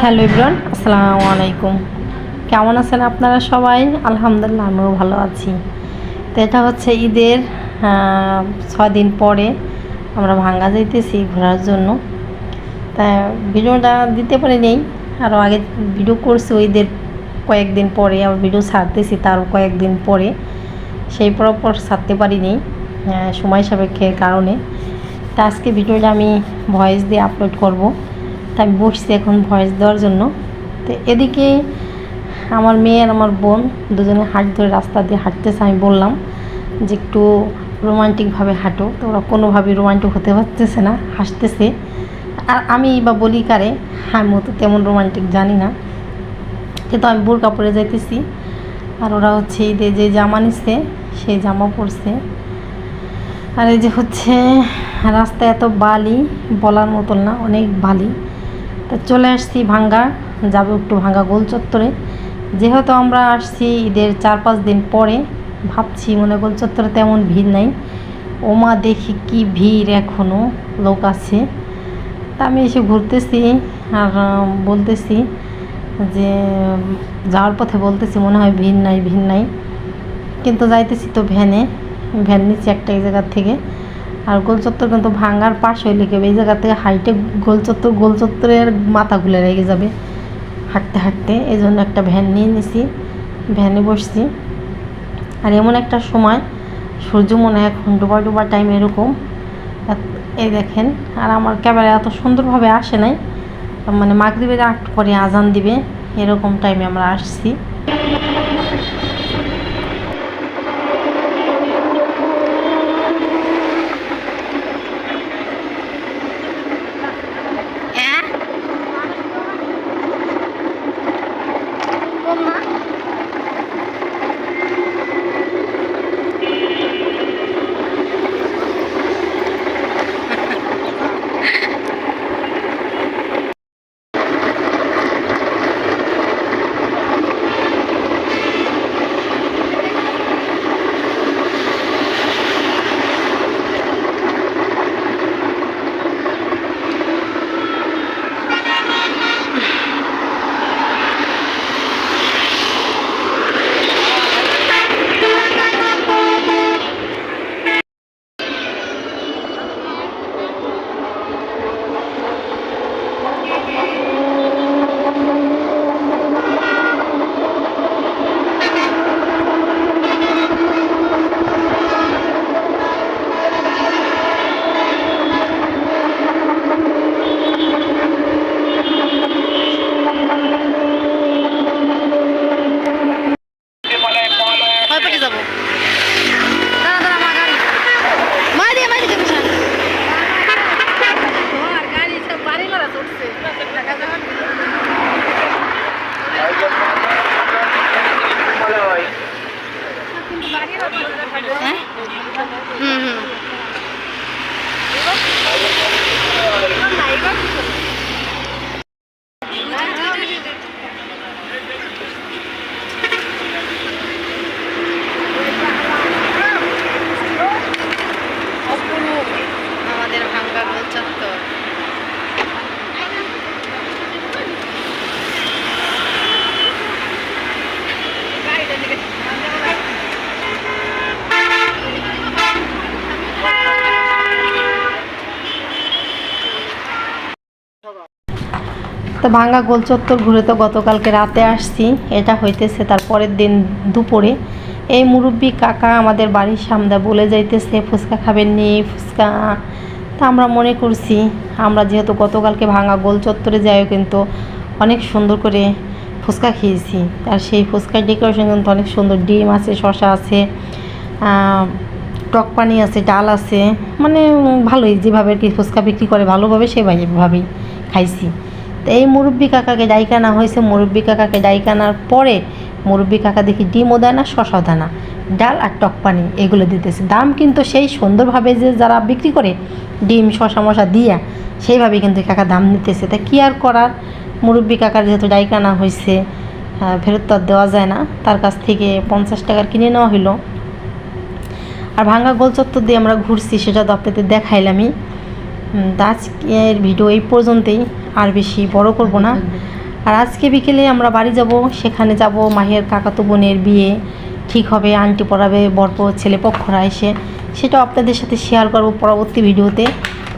Hello Ibran আসসালামু আলাইকুম। কেমন আছেন আপনারা সবাই? আলহামদুলিল্লাহ, আমিও ভালো আছি। তো এটা হচ্ছে ঈদের ছয় দিন পরে আমরা ভাঙ্গা যাইতেছি ঘোরার জন্য। তা ভিডিওটা দিতে পারি নেই আরও আগে ভিডিও করছি ঈদের কয়েকদিন পরে, আবার ভিডিও ছাড়তেছি তার কয়েকদিন পরে। সেই পর ছাড়তে পারিনি সময় সাপেক্ষের কারণে। তা আজকে ভিডিওটা আমি ভয়েস দিয়ে আপলোড করব। তা আমি বসছি এখন ভয়েস দেওয়ার জন্য। তো এদিকে আমার মেয়ে আর আমার বোন দুজনে হাঁট ধরে রাস্তা দিয়ে হাঁটতেছে, আমি বললাম যে একটু রোমান্টিকভাবে হাঁটো। তো ওরা কোনোভাবে রোমান্টিক হতে পারতেছে না, হাসতেছে। আর আমি বা বলি কারে, আমিও তো তেমন রোমান্টিক জানি না। কিন্তু আমি বোরকা পরে যাইতেছি আর ওরা হচ্ছে ঈদে যে জামা নিচ্ছে সেই জামা পরছে। আর এই যে হচ্ছে রাস্তায় এত বালি, বলার মতন না, অনেক বালি। তা চলে আসছি ভাঙ্গা, যাব একটু ভাঙ্গা গোল চত্বরে। যেহেতু আমরা আসছি ঈদের চার পাঁচ দিন পরে, ভাবছি মনে গোল চত্বরে তেমন ভিড় নাই। ওমা দেখি কি ভিড় এখনও লোক আছে। তা আমি এসে ঘুরতেছি আর বলতেছি যে, যাওয়ার পথে বলতেছি মনে হয় ভিড় নাই ভিড় নাই। কিন্তু যাইতেছি তো ভ্যানে, ভ্যান নিচ্ছি একটা জায়গার থেকে। আর গোল চত্বর কিন্তু ভাঙার পাশ হইলে কেউ এই জায়গা থেকে হাইটে গোল চত্বর গোল চত্বরের মাথা খুলে রেগে যাবে হাঁটতে হাঁটতে। এই জন্য একটা ভ্যান নিয়ে নিছি, ভ্যানে বসছি। আর এমন একটা সময়, সূর্য মনে হয় এখন ডোবা ডোবা টাইম এরকম। এই দেখেন, আর আমার ক্যামেরা এত সুন্দরভাবে আসে নাই। মানে মাগরিবের আট পরে আজান দিবে, এরকম টাইমে আমরা আসছি। হ্যাঁ? হুম হুম অপরূপ আমাদের ভাঙ্গা গোল চত্বর তো ভাঙ্গা গোল চত্বর ঘুরে তো গতকালকে রাতে আসছি, এটা হইতেছে তার পরের দিন দুপুরে। এই মুরব্বী কাকা আমাদের বাড়ির সামনে বলে যাইতেছে, ফুচকা খাবেন নি, ফুচকা। তা আমরা মনে করছি, আমরা যেহেতু গতকালকে ভাঙ্গা গোল চত্বরে যাইও কিন্তু অনেক সুন্দর করে ফুচকা খেয়েছি। আর সেই ফুচকার ডেকোরেশন কিন্তু অনেক সুন্দর, ডিম আছে শশা আছে টক পানি আছে, ডাল আছে। মানে ভালোই, যেভাবে আর কি ফুচকা বিক্রি করে, ভালোভাবে সেভাবেই খাইছি। তো এই মুরব্বী কাকাকে ডাইকানা হয়েছে, মুরব্বী কাকাকে ডাইকানার পরে মুরব্বী কাকা দেখি ডিমও দেয় না, শশাও দেয় না। ডাল আর টক পানি এগুলো দিতেছে। দাম কিন্তু সেই সুন্দরভাবে যে যারা বিক্রি করে ডিম, শশা মশা দিয়া, সেইভাবেই কিন্তু কাকা দাম নিতেছে। তা কী আর করার? মুরব্বী কাকার যেহেতু ডাইকানা হয়েছে ফেরত তো দেওয়া যায় না। তার কাছ থেকে পঞ্চাশ টাকার কিনে নেওয়া হলো আর ভাঙ্গা গোল চত্বর দিয়ে আমরা ঘুরছি, সেটা তো আপনাদের দেখাইলামই। আজকের ভিডিও এই পর্যন্তই। আর বেশি বড় করব না। আর আজকে বিকেলে আমরা বাড়ি যাব সেখানে যাব মাহের কাকাতো বোনের বিয়ে। ঠিক হবে আন্টি পড়াবে বরপ ছেলে পক্ষরা এসে। সেটাও আপনাদের সাথে শেয়ার করব পরবর্তী ভিডিওতে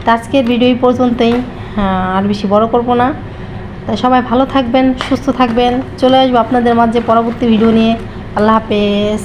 তো আজকের ভিডিও এই পর্যন্তই। হ্যাঁ, আর বেশি বড় করব না। তা সবাই ভালো থাকবেন সুস্থ থাকবেন। চলে আসব আপনাদের মাঝে পরবর্তী ভিডিও নিয়ে। আল্লাহ হাফেজ।